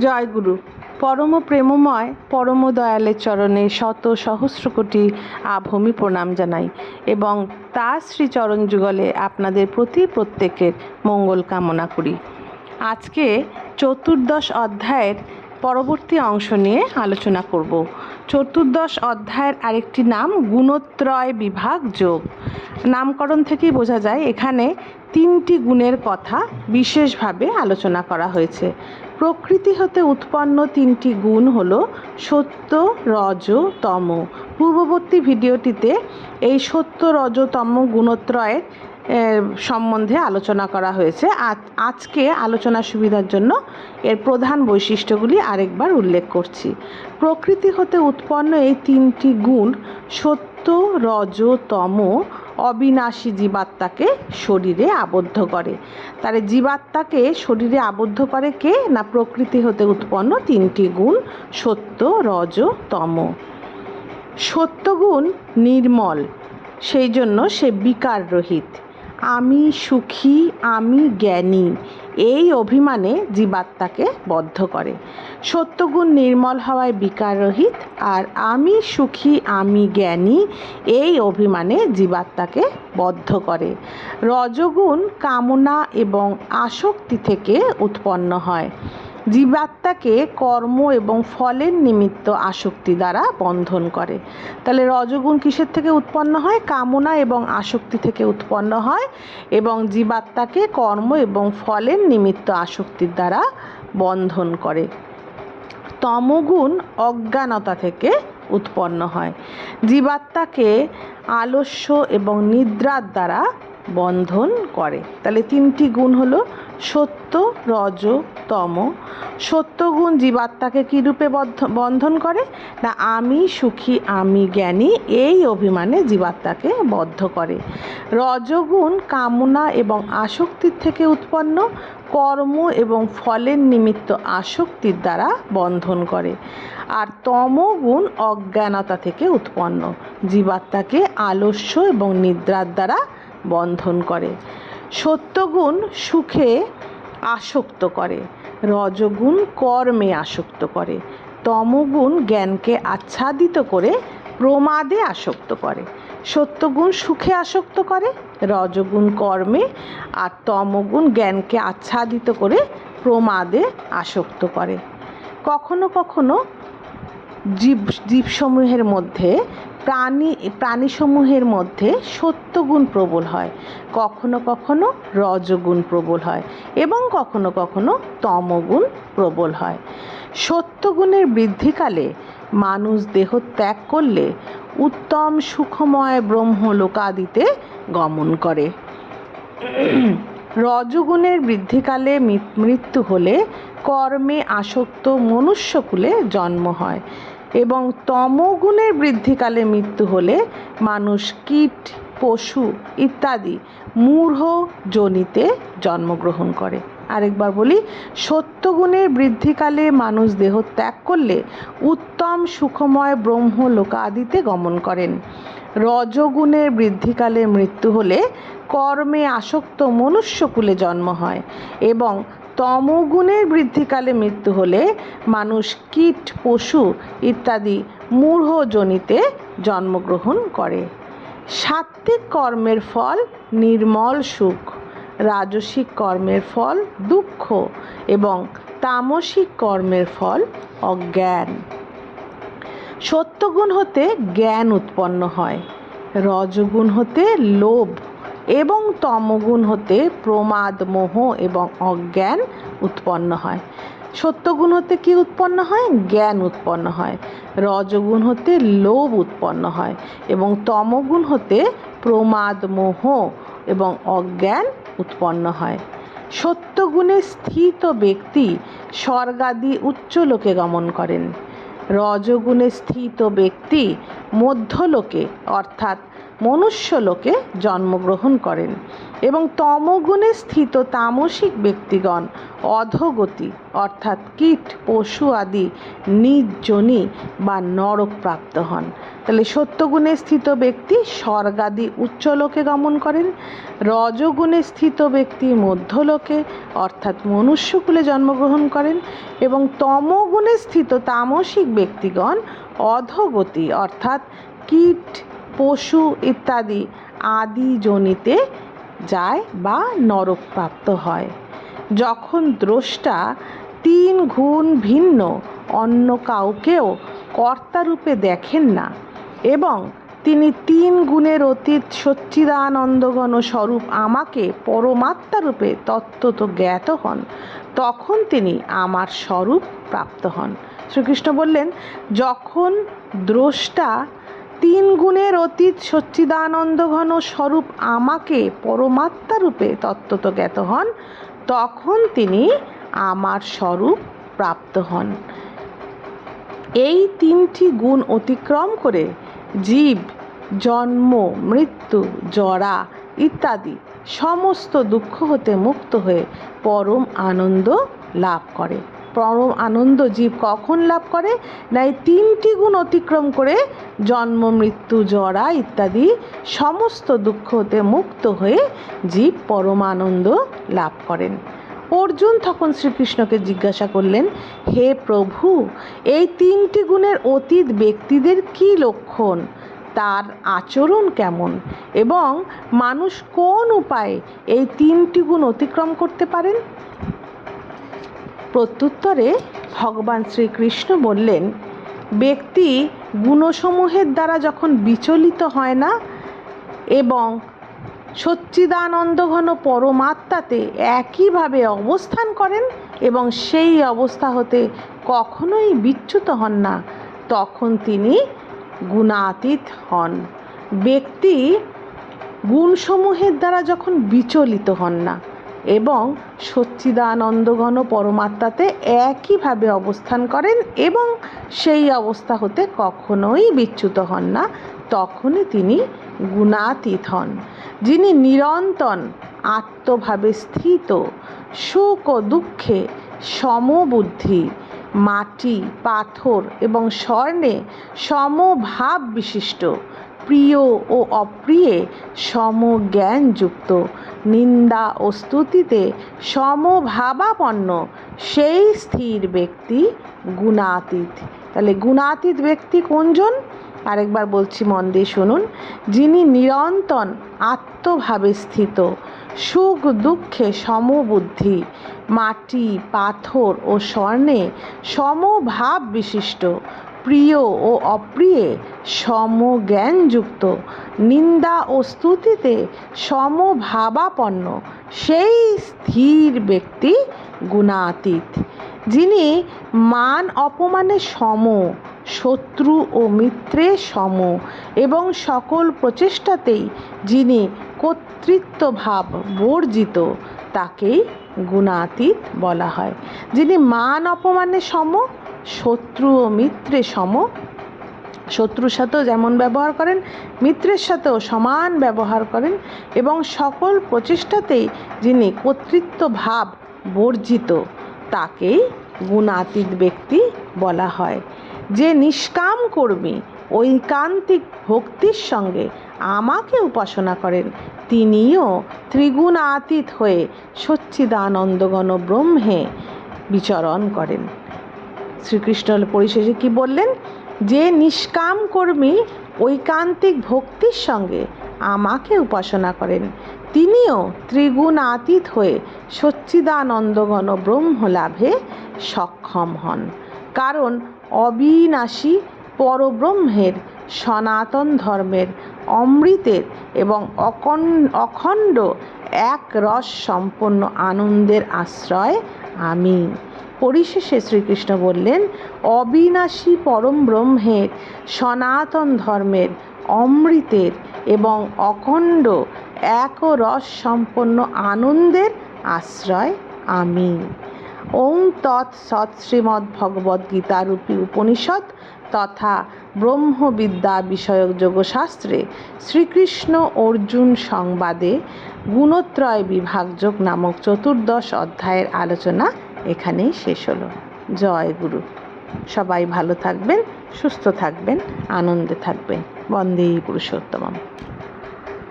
জয় গুরু পরম প্রেমময়, পরম দয়ালের চরণে শত সহস্র কোটি আভূমি প্রণাম জানাই এবং তার শ্রীচরণ যুগলে আপনাদের প্রতি প্রত্যেকের মঙ্গল কামনা করি। আজকে চতুর্দশ অধ্যায়ের পরবর্তী অংশ নিয়ে আলোচনা করব। চতুর্দশ অধ্যায়ের আরেকটি নাম গুণত্রয় বিভাগ যোগ। নামকরণ থেকেই বোঝা যায়, এখানে তিনটি গুণের কথা বিশেষভাবে আলোচনা করা হয়েছে। প্রকৃতি হতে উৎপন্ন তিনটি গুণ হল সত্য, রজ, তম। পূর্ববর্তী ভিডিওটিতে এই সত্য, রজ, তম গুণত্রয়ের সম্বন্ধে আলোচনা করা হয়েছে। আজ- আজকে আলোচনার সুবিধার জন্য এর প্রধান বৈশিষ্ট্যগুলি আরেকবার উল্লেখ করছি। প্রকৃতি হতে উৎপন্ন এই তিনটি গুণ সত্য, রজ, তম অবিনাশী জীবাত্মাকে শরীরে আবদ্ধ করে। তাহলে জীবাত্মাকে শরীরে আবদ্ধ করে কে? না প্রকৃতি হতে উৎপন্ন তিনটি গুণ, সত্য, রজ, তম। সত্যগুণ নির্মল, সেই জন্য সে বিকার রহিত। আমি সুখী, আমি জ্ঞানী, এই অভিমানে জীবাত্মাকে বদ্ধ করে। সত্যগুণ নির্মল হওয়ায় বিকার রহিত, আর আমি সুখী, আমি জ্ঞানী, এই অভিমানে জীবাত্মাকে বদ্ধ করে। রজগুণ কামনা এবং আসক্তি থেকে উৎপন্ন হয়। জীবাত্মাকে কর্ম এবং ফলের নিমিত্ত আসক্তি দ্বারা বন্ধন করে। তাহলে রজগুণ কিসের থেকে উৎপন্ন হয়? কামনা এবং আসক্তি থেকে উৎপন্ন হয় এবং জীবাত্মাকে কর্ম এবং ফলের নিমিত্ত আসক্তির দ্বারা বন্ধন করে। তমগুণ অজ্ঞানতা থেকে উৎপন্ন হয়। জীবাত্মাকে আলস্য এবং নিদ্রার দ্বারা বন্ধন করে। তাহলে তিনটি গুণ হলো সত্য, রজ, তম। সত্যগুণ জীবাত্মাকে কীরূপে বন্ধন করে? না, আমি সুখী, আমি জ্ঞানী, এই অভিমানে জীবাত্মাকে বদ্ধ করে। রজগুণ কামনা এবং আসক্তির থেকে উৎপন্ন, কর্ম এবং ফলের নিমিত্ত আসক্তির দ্বারা বন্ধন করে। আর তমগুণ অজ্ঞানতা থেকে উৎপন্ন, জীবাত্মাকে আলস্য এবং নিদ্রার দ্বারা বন্ধন করে। সত্যগুণ সুখে আসক্ত করে, রজগুণ কর্মে আসক্ত করে, তমগুণ জ্ঞানকে আচ্ছাদিত করে প্রমাদে আসক্ত করে। সত্যগুণ সুখে আসক্ত করে, রজগুণ কর্মে আর তমগুণ জ্ঞানকে আচ্ছাদিত করে প্রমাদে আসক্ত করে। কখনো কখনো জীব, জীবসমূহের মধ্যে, প্রাণী, প্রাণীসমূহের মধ্যে সত্যগুণ প্রবল হয়। কখনো কখনো রজগুণ প্রবল হয় এবং কখনো কখনো তমগুণ প্রবল হয়। সত্যগুণের বৃদ্ধিকালে মানুষ দেহ ত্যাগ করলে উত্তম সুখময় ব্রহ্ম লোকাদিতে গমন করে। রজগুণের বৃদ্ধিকালে মৃত্যু হলে কর্মে আসক্ত মনুষ্যকুলে জন্ম হয়। এবং তমগুণের বৃদ্ধিকালে মৃত্যু হলে মানুষ কীট, পশু ইত্যাদি মূঢ় জনিতে জন্মগ্রহণ করে। আরেকবার বলি, সত্যগুণের বৃদ্ধিকালে মানুষ দেহ ত্যাগ করলে উত্তম, সুখময় ব্রহ্ম লোকাদিতে গমন করেন। রজগুণের বৃদ্ধিকালে মৃত্যু হলে কর্মে আসক্ত মনুষ্যকুলে জন্ম হয় এবং তমগুণের বৃদ্ধিকালে মৃত্যু হলে মানুষ কীট, পশু ইত্যাদি মূঢ়জনিতে জন্মগ্রহণ করে। সাত্ত্বিক কর্মের ফল নির্মল সুখ, রাজসিক কর্মের ফল দুঃখ এবং তামসিক কর্মের ফল অজ্ঞান। সত্যগুণ হতে জ্ঞান উৎপন্ন হয়, রজগুণ হতে লোভ এবং তমগুণ হতে প্রমাদ, মোহ এবং অজ্ঞান উৎপন্ন হয়। সত্যগুণ হতে কি উৎপন্ন হয়? জ্ঞান উৎপন্ন হয়। রজগুণ হতে লোভ উৎপন্ন হয় এবং তমগুণ হতে প্রমাদ, মোহ এবং অজ্ঞান উৎপন্ন হয়। সত্যগুণে স্থিত ব্যক্তি স্বর্গাদি উচ্চ লোকে গমন করেন। রজগুণে স্থিত ব্যক্তি মধ্যলোকে অর্থাৎ মনুষ্য লোকে জন্মগ্রহণ করেন এবং তমগুণে স্থিত তামসিক ব্যক্তিগণ, অধগতি, অর্থাৎ কীট, পশু আদি নির্জনী বা নরক প্রাপ্ত হন। তাহলে সত্যগুণে স্থিত ব্যক্তি স্বর্গাদি উচ্চলোকে গমন করেন, রজগুণে স্থিত ব্যক্তি মধ্যলোকে, অর্থাৎ মনুষ্যকুলে জন্মগ্রহণ করেন এবং তমগুণে স্থিত তামসিক ব্যক্তিগণ অধগতি, অর্থাৎ কীট পশু ইত্যাদি আদি জনিতে যায় বা নরকপ্রাপ্ত হয়। যখন দ্রষ্টা তিন গুণ ভিন্ন, অন্য কাউকেও কর্তারূপে দেখেন না এবং তিনি তিন গুণের অতীত সচ্চিদানন্দগণ স্বরূপ আমাকে পরমাত্মারূপে তত্ত্বত জ্ঞাত হন, তখন তিনি আমার স্বরূপ প্রাপ্ত হন। শ্রীকৃষ্ণ বললেন, যখন দ্রষ্টা তিন গুণের অতীত সচ্চিদানন্দঘন স্বরূপ আমাকে পরমাত্মারূপে তত্ত্বত জ্ঞাত হন, তখন তিনি আমার স্বরূপ প্রাপ্ত হন। এই তিনটি গুণ অতিক্রম করে জীব, জন্ম, মৃত্যু, জরা ইত্যাদি সমস্ত দুঃখ হতে মুক্ত হয়ে পরম আনন্দ লাভ করে। পরম আনন্দ জীব কখন লাভ করে? না এই তিনটি গুণ অতিক্রম করে জন্ম, মৃত্যু, জরা ইত্যাদি সমস্ত দুঃখ হতে মুক্ত হয়ে জীব পরম আনন্দ লাভ করেন। অর্জুন তখন শ্রীকৃষ্ণকে জিজ্ঞাসা করলেন, হে প্রভু, এই তিনটি গুণের অতীত ব্যক্তিদের কি লক্ষণ? তার আচরণ কেমন? এবং মানুষ কোন উপায়ে এই তিনটি গুণ অতিক্রম করতে পারেন? প্রত্যুত্তরে ভগবান শ্রীকৃষ্ণ বললেন, ব্যক্তি গুণসমূহের দ্বারা যখন বিচলিত হয় না এবং সচ্চিদানন্দঘন পরমাত্মাতে একইভাবে অবস্থান করেন এবং সেই অবস্থা হতে কখনোই বিচ্যুত হন না, তখন তিনি গুণাতীত হন। ব্যক্তি গুণসমূহের দ্বারা যখন বিচলিত হন না এবং সচ্চিদানন্দঘন পরমাত্মাতে একইভাবে অবস্থান করেন এবং সেই অবস্থা হতে কখনোই বিচ্যুত হন না। তখনই তিনি গুণাতীত হন, যিনি নিরন্তন আত্মভাবে স্থিত, সুখ ও দুঃখে সমবুদ্ধি, মাটি, পাথর এবং স্বর্ণে সমভাব বিশিষ্ট প্রিয় ও অপ্রিয়ে, সমজ্ঞানযুক্ত নিন্দা ও স্তুতিতে সমভাবাপন্ন সেই স্থির ব্যক্তি গুণাতীত। তাহলে গুণাতীত ব্যক্তি কোনজন? আরেকবার বলছি মন দিয়ে শুনুন। যিনি নিরন্তন আত্মভাবে স্থিত, সুখ দুঃখে সমবুদ্ধি, মাটি, পাথর ও স্বর্ণে সমভাব বিশিষ্ট প্রিয় ও অপ্রিয়ে, সমজ্ঞানযুক্ত, নিন্দা ও স্তুতিতে সমভাবাপন্ন, সেই স্থির ব্যক্তি গুণাতীত, যিনি মান অপমানে সম, শত্রু ও মিত্রে সম এবং সকল প্রচেষ্টাতেই যিনি কর্তৃত্বভাব বর্জিত, তাকেই গুণাতীত বলা হয়। যিনি মান অপমানে সম শত্রু ও মিত্রে সম। শত্রুর সাথেও যেমন ব্যবহার করেন, মিত্রের সাথেও সমান ব্যবহার করেন এবং সকল প্রচেষ্টাতেই যিনি কর্তৃত্ব ভাব বর্জিত, তাকেই গুণাতীত ব্যক্তি বলা হয়। যে নিষ্কাম কর্মী, ঐকান্তিক ভক্তির সঙ্গে আমাকে উপাসনা করেন, তিনিও ত্রিগুণাতীত হয়ে সচ্চিদানন্দগণ ব্রহ্মে বিচরণ করেন। শ্রীকৃষ্ণ পরিশেষে কি বললেন? যে নিষ্কাম কর্মী ঐকান্তিক ভক্তির সঙ্গে আমাকে উপাসনা করেন, তিনিও ত্রিগুণাতীত হয়ে সচ্চিদানন্দগণ ব্রহ্ম লাভে সক্ষম হন। কারণ অবিনাশী পরব্রহ্মের, সনাতন ধর্মের, অমৃতের এবং অখণ্ড এক রস সম্পন্ন আনন্দের আশ্রয় আমি। পরিশেষে শ্রীকৃষ্ণ বললেন, অবিনাশী পরম ব্রহ্মের, সনাতন ধর্মের, অমৃতের এবং অখণ্ড এক রস সম্পন্ন আনন্দের আশ্রয় আমি। ওং তৎ সৎ শ্রীমদ্ ভগবদ্গীতারূপী উপনিষদ তথা ব্রহ্মবিদ্যা বিষয়ক যোগশাস্ত্রে শ্রীকৃষ্ণ অর্জুন সংবাদে গুণত্রয় বিভাগযোগ নামক চতুর্দশ অধ্যায়ের আলোচনা এখানেই শেষ হলো। জয় গুরু। সবাই ভালো থাকবেন সুস্থ থাকবেন আনন্দে থাকবেন। বন্দে পুরুষোত্তমম।